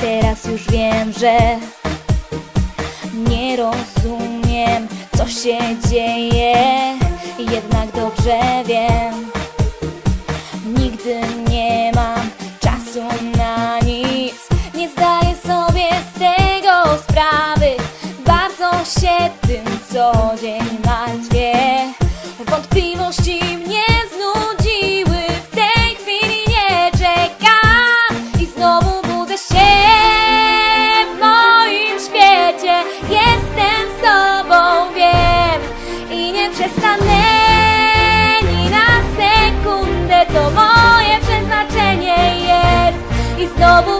Teraz już wiem, że nie rozumiem, co się dzieje. Jednak dobrze wiem Nigdy nie mam czasu na nic. Nie zdaję sobie z tego sprawy. Bardzo się tym co dzień martwię. знову